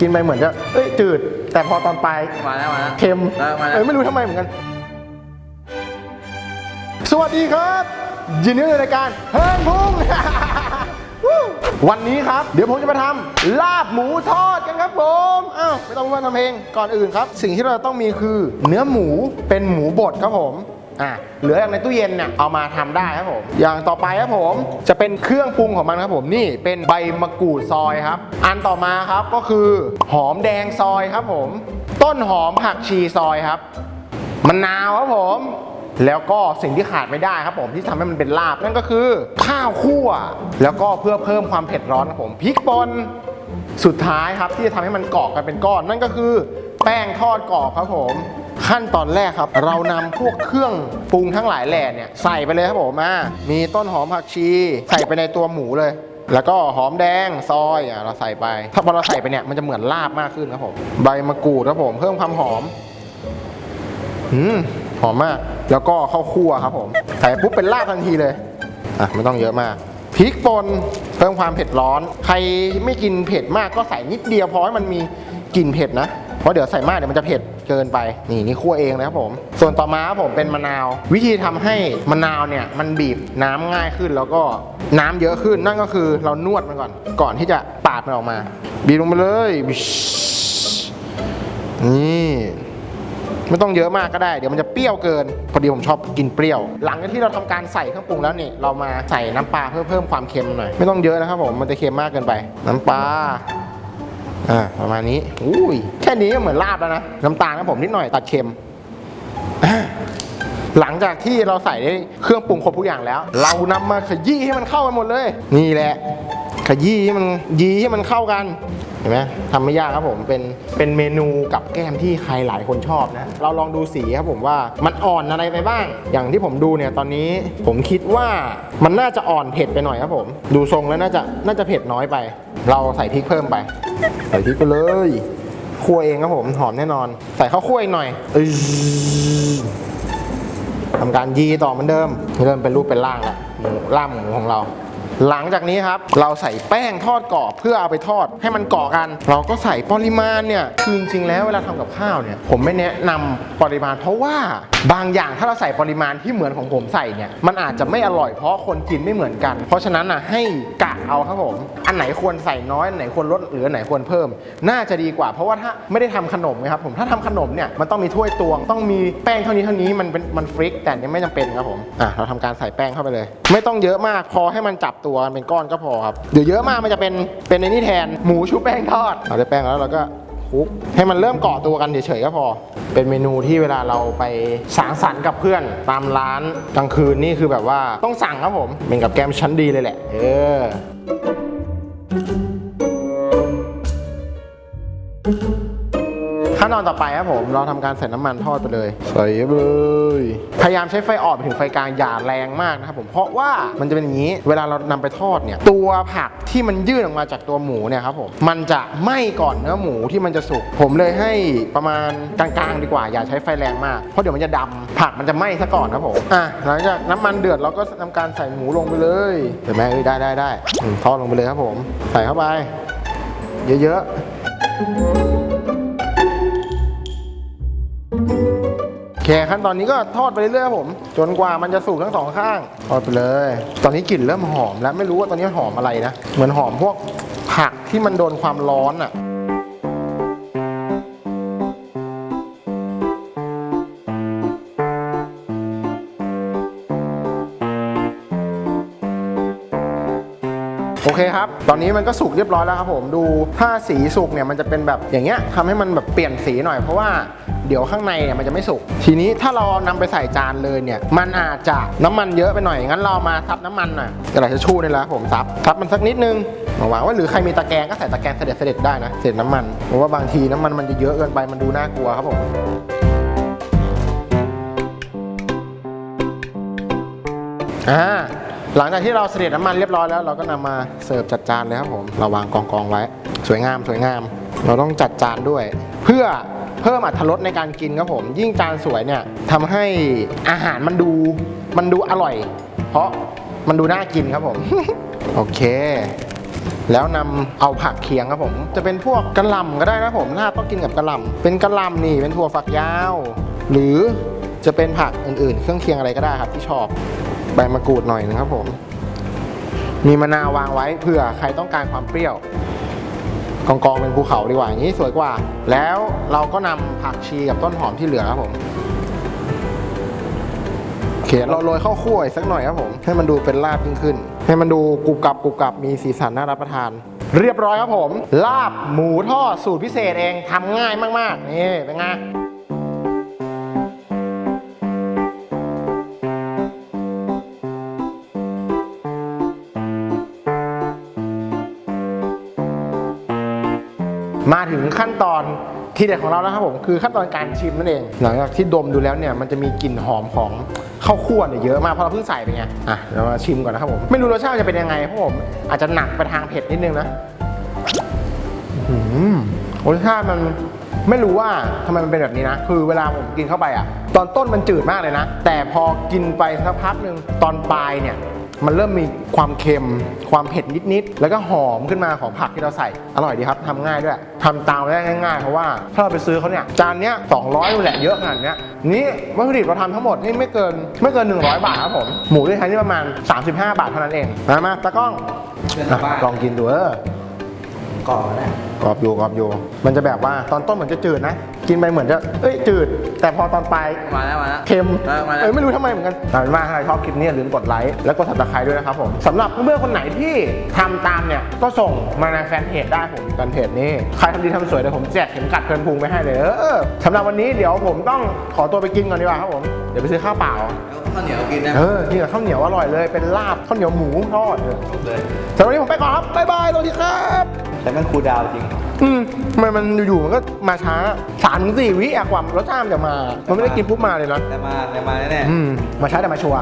กินไปเหมือนจะเอ้ยจืด แต่พอตอนปลายมาแล้วมาแล้ว เค็มเออมาแล้ว เออไม่รู้ทำไมเหมือนกัน สวัสดีครับ ยินดีต้อนรับในรายการเฮิร์นพุงวู้วันนี้ครับ เดี๋ยวผมจะมาทำลาบหมูทอดกันครับผมอ้าวไม่ต้องมาทำเองก่อนอื่นครับ สิ่งที่เราต้องมีคือ เนื้อหมูเป็นหมูบดครับผม อะเหลืออย่างในตู้เย็นเนี่ยเอามาทำได้ครับผม อย่างต่อไปครับผมจะเป็นเครื่องปรุงของมันครับผมนี่เป็นใบมะกรูดซอยครับ อันต่อมาครับก็คือหอมแดงซอยครับผม ต้นหอมผักชีซอยครับมะนาวครับผม แล้วก็สิ่งที่ขาดไม่ได้ครับผมที่ทำให้มันเป็นลาบนั่นก็คือข้าวคั่ว แล้วก็เพื่อเพิ่มความเผ็ดร้อนครับผมพริกป่นสุดท้ายครับที่จะทำให้มันเกาะกันเป็นก้อน นั่นก็คือแป้งทอดกรอบครับผม ขั้นตอนแรกครับ เรานำพวกเครื่องปรุงทั้งหลายแหล่เนี่ยใส่ไปเลยครับผมมามีต้นหอมผักชี ใส่ไปในตัวหมูเลย แล้วก็หอมแดงซอยอะเราใส่ไป ถ้าพอเราใส่ไปเนี่ยมันจะเหมือนลาบมากขึ้นครับผมใบมะกรูดครับผมเพิ่มความหอมอืมหอมมาก แล้วก็ข้าวคั่วครับผมใส่ปุ๊บเป็นลาบทันทีเลยอะไม่ต้องเยอะมากพริกป่นเพิ่มความเผ็ดร้อน ใครไม่กินเผ็ดมากก็ใส่นิดเดียวพอให้มันมีกลิ่นเผ็ดนะเพราะเดี๋ยวใส่มากเดี๋ยวมันจะเผ็ด เกินไป นี่นี่คั่วเองนะครับผม ส่วนต่อมาครับผมเป็นมะนาว วิธีทำให้มะนาวเนี่ยมันบีบน้ำง่ายขึ้นแล้วก็น้ำเยอะขึ้นนั่นก็คือเรานวดมันก่อน ก่อนที่จะปาดมันออกมา บีบลงไปเลยนี่ไม่ต้องเยอะมากก็ได้เดี๋ยวมันจะเปรี้ยวเกิน พอดีผมชอบกินเปรี้ยว หลังจากที่เราทำการใส่เครื่องปรุงแล้วนี่เรามาใส่น้ำปลาเพื่อเพิ่มความเค็มหน่อยไม่ต้องเยอะนะครับผมมันจะเค็มมากเกินไป น้ำปลา อ่าประมาณนี้อุ้ยแค่นี้ก็เหมือนลาบแล้วนะน้ำตาลครับผมนิดหน่อยตัดเค็มหลังจากที่เราใส่เครื่องปรุงครบทุกอย่างแล้ว เรานำมาขยี้ให้มันเข้ากันหมดเลย นี่แหละ ขยี้ให้มันยีให้มันเข้ากันเห็นไหมทำไม่ยากครับผมเป็นเป็นเมนูกับแก้มที่ใครหลายคนชอบนะ เราลองดูสีครับผมว่ามันอ่อนอะไรไปบ้าง อย่างที่ผมดูเนี่ยตอนนี้ผมคิดว่ามันน่าจะอ่อนเผ็ดไปหน่อยครับผม ดูทรงแล้วน่าจะน่าจะเผ็ดน้อยไป เราใส่พริกเพิ่มไป ใส่พริกไปเลยคั่วเองครับผมหอมแน่นอน ใส่ข้าวคั่วอีกหน่อยทำการยีต่อเหมือนเดิม เริ่มเป็นรูปเป็นร่างละหมูล่ามหมูของเรา หลังจากนี้ครับ เราใส่แป้งทอดกรอบเพื่อเอาไปทอดให้มันเกาะกัน เราก็ใส่ปริมาณเนี่ยคือจริงๆแล้วเวลาทำกับข้าวเนี่ยผมไม่แนะนำปริมาณ เพราะว่าบางอย่างถ้าเราใส่ปริมาณที่เหมือนของผมใส่เนี่ยมันอาจจะไม่อร่อยเพราะคนกินไม่เหมือนกัน เพราะฉะนั้นอะให้กะเอาครับผม อันไหนควรใส่น้อยอันไหนควรลดหรืออันไหนควรเพิ่ม น่าจะดีกว่าเพราะว่าถ้าไม่ได้ทำขนมนะครับผมถ้าทำขนมเนี่ยมันต้องมีถ้วยตวง ต้องมีแป้งเท่านี้เท่านี้มันเป็นมันฟริกแต่อันนี่ไม่จำเป็นครับผมอะเราทำการใส่แป้งเข้าไปเลย ไม่ต้องเยอะมากพอให้มันจับตัวเป็นก้อนก็พอครับเดี๋ยวเยอะมากมันจะเป็นเป็นในนี่แทนหมูชุบแป้งทอดเราได้แป้งแล้วเราก็คลุกให้มันเริ่มเกาะตัวกันเฉยๆก็พอ เป็นเมนูที่เวลาเราไปสังสรรค์กับเพื่อนตามร้านกลางคืนนี่คือแบบว่าต้องสั่งครับผมเป็นกับแกมชั้นดีเลยแหละ เออ ขั้นตอนต่อไปครับผมเราทำการใส่น้ำมันทอดไปเลย ใส่ไปเลย พยายามใช้ไฟอ่อนไปถึงไฟกลางอย่าแรงมากนะครับผมเพราะว่ามันจะเป็นอย่างนี้ เวลาเรานำไปทอดเนี่ยตัวผักที่มันยื่นออกมาจากตัวหมูเนี่ยครับผมมันจะไหม้ก่อนเนื้อหมูที่มันจะสุกผมเลยให้ประมาณกลางๆ ดีกว่าอย่าใช้ไฟแรงมากเพราะเดี๋ยวมันจะดำผักมันจะไหม้ซะก่อนครับผมอะหลังจากน้ำมันเดือดเราก็ทำการใส่หมูลงไปเลยเห็นไหมเอ้ยได้ได้ได้อืมทอดลงไปเลยครับผม ใส่เข้าไป เยอะๆ โอเคขั้นตอนนี้ก็ทอดไปเรื่อยๆครับผม จนกว่ามันจะสุกทั้งสองข้างทอดไปเลย ตอนนี้กลิ่นเริ่มหอมแล้วไม่รู้ว่าตอนนี้หอมอะไรนะ เหมือนหอมพวกผักที่มันโดนความร้อนอะโอเคครับ ตอนนี้มันก็สุกเรียบร้อยแล้วครับผม ดู ถ้าสีสุกเนี่ยมันจะเป็นแบบอย่างเงี้ยทำให้มันแบบเปลี่ยนสีหน่อยเพราะว่า เดี๋ยวข้างในเนี่ยมันจะไม่สุก ทีนี้ถ้าเรานำไปใส่จานเลยเนี่ย มันอาจจะน้ำมันเยอะไปหน่อย งั้นเรามาซับน้ำมันหน่อยกระดาษทิชชู่นี่แหละผมซับซับมันสักนิดนึงมาวางว่าหรือใครมีตะแกรงก็ใส่ตะแกรงเสด็จเสด็จได้นะเศษน้ำมันเพราะว่าบางทีน้ำมันมันจะเยอะเกินไปมันดูน่ากลัวครับผมอ่าหลังจากที่เราเสด็จน้ำมันเรียบร้อยแล้ว เราก็นำมาเสิร์ฟจัดจานเลยครับผมเราวางกองกองไว้ สวยงามสวยงาม เราต้องจัดจานด้วย เพื่อ เพิ่มอรรถรสในการกินครับผม ยิ่งจานสวยเนี่ยทำให้อาหารมันดูมันดูอร่อย เพราะมันดูน่ากินครับผม โอเค แล้วนำเอาผักเคียงครับผม จะเป็นพวกกระหล่ำก็ได้นะผมถ้าต้องกินกับกระหล่ำเป็นกระหล่ำนี่เป็นถั่วฝักยาว หรือจะเป็นผักอื่นๆ เครื่องเคียงอะไรก็ได้ครับที่ชอบใบมะกรูดหน่อยนึงครับผม มีมะนาววางไว้เผื่อใครต้องการความเปรี้ยว กองกองเป็นภูเขาดีกว่าอย่างนี้สวยกว่า แล้วเราก็นำผักชีกับต้นหอมที่เหลือครับผมโอเคเราโรยข้าวคั่วสักหน่อยครับผม ให้มันดูเป็นลาบยิ่งขึ้น ให้มันดูกรุบกรับกรุบกรับมีสีสันน่ารับประทาน เรียบร้อยครับผม ลาบหมูทอดสูตรพิเศษเองทำง่ายมากๆนี่เป็นไง มาถึงขั้นตอนที่เด็ดของเราแล้วครับผมคือขั้นตอนการชิมนั่นเอง หลังจากที่ดมดูแล้วเนี่ยมันจะมีกลิ่นหอมของข้าวคั่วเนี่ยเยอะมากเพราะเราเพิ่งใส่ไปไงอะเรามาชิมก่อนนะครับผมไม่รู้รสชาติจะเป็นยังไงเพราะผมอาจจะหนักไปทางเผ็ดนิดนึงนะหือรสชาติมันไม่รู้ว่าทำไมมันเป็นแบบนี้นะ คือเวลาผมกินเข้าไปอะ ตอนต้นมันจืดมากเลยนะ แต่พอกินไปสักพักหนึ่งตอนปลายเนี่ย มันเริ่มมีความเค็ม ความเผ็ดนิดๆ แล้วก็หอมขึ้นมาของผักที่เราใส่ อร่อยดีครับทำง่ายด้วยทำตามได้ง่ายๆ เพราะว่าถ้าเราไปซื้อเขาเนี่ยจานเนี้ย200นู่นแหละเยอะขนาดเนี้ยนี่วัตถุดิบเราทำทั้งหมดนี่ไม่เกินไม่เกิน 100 บาทครับผม หมูที่ใช้นี่ประมาณ 35 บาทเท่านั้นเองมามาตากล้องอะลองกินดูเออ ก่อนนะกรอบอยู่กรอบอยู่ มันจะแบบว่าตอนต้นเหมือนจะจืดนะ กินไปเหมือนจะ เอ้ยจืด แต่พอตอนปลายมาแล้วมาแล้ว เค็มเออมาแล้ว เออไม่รู้ทำไมเหมือนกันแต่เป็นว่าถ้าใครชอบคลิปนี้อย่าลืมกดไลค์และกด subscribe ด้วยนะครับผมสำหรับเพื่อนๆคนไหนที่ทำตามเนี่ยก็ส่งมาในแฟนเพจได้ผมแฟนเพจนี้ใครทำดีทำสวยเดี๋ยวผมแจกเข็มกัดเพลินพุงไปให้เลยเออสำหรับวันนี้เดี๋ยวผมต้องขอตัวไปกินก่อนดีกว่าครับผมเดี๋ยวไปซื้อข้าวเปล่าข้าวเหนียวกินนะเออกินกับข้าวเหนียวอร่อยเลย เป็นลาบข้าวเหนียวหมูทอดเออเลยสำหรับวันนี้ผมไปก่อนครับ บ๊ายบายสวัสดีครับ แต่มันคูลดาวน์จริง อืมทำไมมันอยู่ๆมันก็มาช้าสามถึงสี่วิอะกว่ารสชาติมันจะมา มันไม่ได้กินปุ๊บมาเลยนะ แต่มาแต่มาแน่ๆ อืม มาช้าแต่มาชัวร์